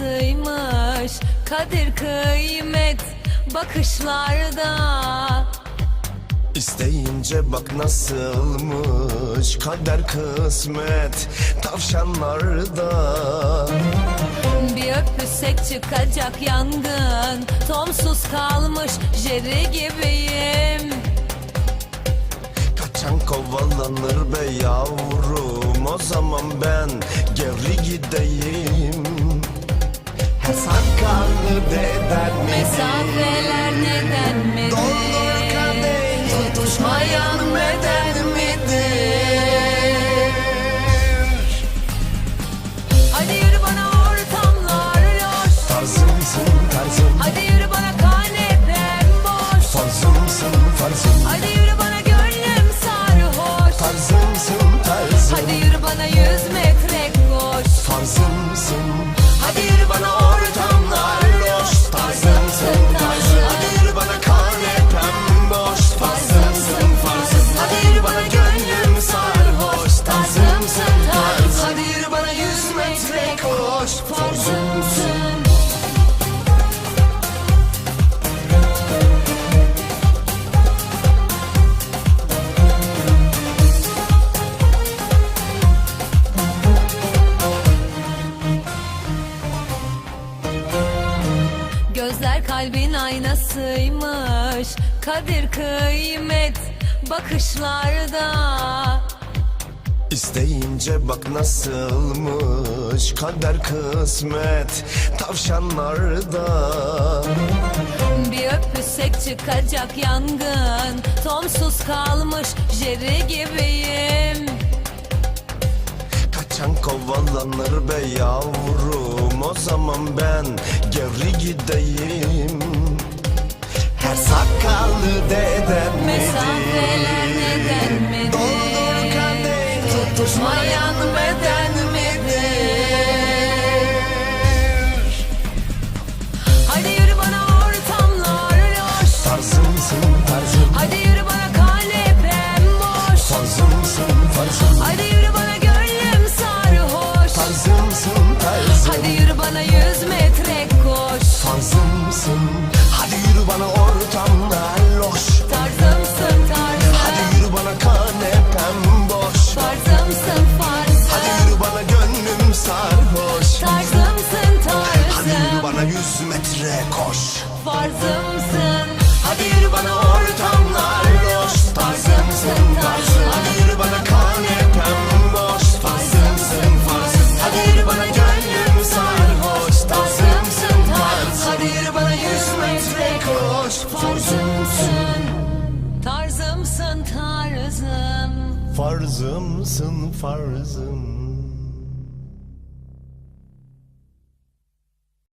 kalbin aynasıymış Kadir kıymet bakışlarda. İsteyince bak nasılmış kader kısmet tavşanlarda. Bir öpüsek çıkacak yangın Tomsuz kalmış Jerry gibiyim. Kaçan kovalanır be yavrum o zaman ben geri gideyim sakallı deden mi? Mesafeler neden midir? Doldur kadeh tutuşmayan beden metre koş Tarzımsın Gözler kalbin aynasıymış. Kadir kıymet bakışlarda. İsteyince bak nasılmış kader kısmet tavşanlarda Bir öpüsek çıkacak yangın Tomsuz kalmış Jerry gibiyim Kaçan kovalanır be yavrum o zaman ben geri gideyim Her sakallı deden midir? Mesafeler neden midir? Doldur kadeh tutuşmayan yürü bana ortamlar loş. Tarzımsın tarzım. Hadi yürü bana kanepem boş. Tarzımsın farzım. Hadi yürü bana gönlüm sarhoş. Tarzımsın Hadi yürü tarzım. bana yüz metre koş. Farzımsın. Hadi yürü bana Farzımsın farzım